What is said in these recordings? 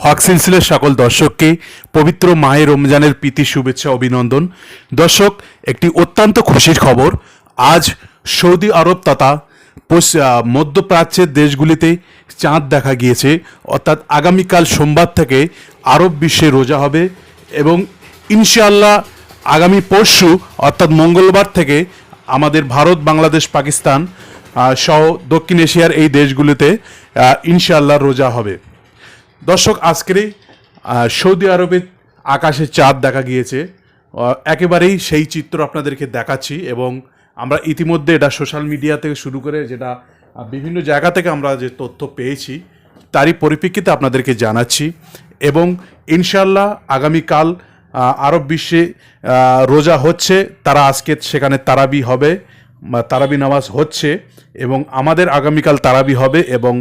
হক সিলসিলের সকল দর্শককে পবিত্র মাহে রমজানের প্রীতি, শুভেচ্ছা, অভিনন্দন। দর্শক, একটি অত্যন্ত খুশির খবর, আজ সৌদি আরব তথা মধ্যপ্রাচ্যের দেশগুলিতে চাঁদ দেখা গিয়েছে। অর্থাৎ আগামীকাল সোমবার থেকে আরব বিশ্বে রোজা হবে এবং ইনশাআল্লাহ আগামী পরশু, অর্থাৎ মঙ্গলবার থেকে আমাদের ভারত, বাংলাদেশ, পাকিস্তান সহ দক্ষিণ এশিয়ার এই দেশগুলিতে ইনশাআল্লাহ রোজা হবে। দর্শক, আজকের সৌদি আরবের আকাশে চাঁদ দেখা গিয়েছে। একেবারেই সেই চিত্র আপনাদেরকে দেখাচ্ছি এবং আমরা ইতিমধ্যে এটা সোশ্যাল মিডিয়া থেকে শুরু করে যেটা বিভিন্ন জায়গা থেকে আমরা যে তথ্য পেয়েছি, তারই পরিপ্রেক্ষিতে আপনাদেরকে জানাচ্ছি এবং ইনশাল্লাহ আগামীকাল আরব বিশ্বে রোজা হচ্ছে, তারা আজকে সেখানে তারাবি হবে। তারাবি নামাজ হচ্ছে এবং আমাদের আগামীকাল তারাবি হবে এবং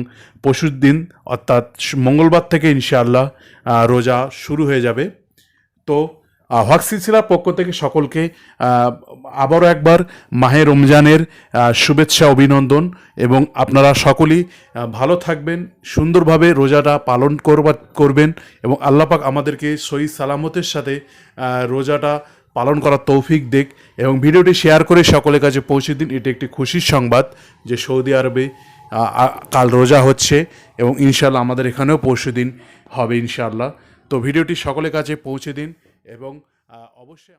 পশুর দিন, অর্থাৎ মঙ্গলবার থেকে ইনশাআল্লাহ রোজা শুরু হয়ে যাবে। তো হক সিলসিলার পক্ষ থেকে সকলকে আবারও একবার মাহে রমজানের শুভেচ্ছা, অভিনন্দন এবং আপনারা সকলেই ভালো থাকবেন, সুন্দরভাবে রোজাটা পালন করবার, করবেন এবং আল্লাপাক আমাদেরকে সহি সালামতের সাথে রোজাটা পালন করার তৌফিক দেখ এবং ভিডিওটি শেয়ার করে সকলের কাছে পৌঁছে দিন। এটি একটি খুশির সংবাদ যে সৌদি আরবে কাল রোজা হচ্ছে এবং ইনশাল্লাহ আমাদের এখানেও পরশু দিন, হবে ইনশাল্লাহ তো ভিডিওটি সকলের কাছে পৌঁছে দিন এবং অবশ্যই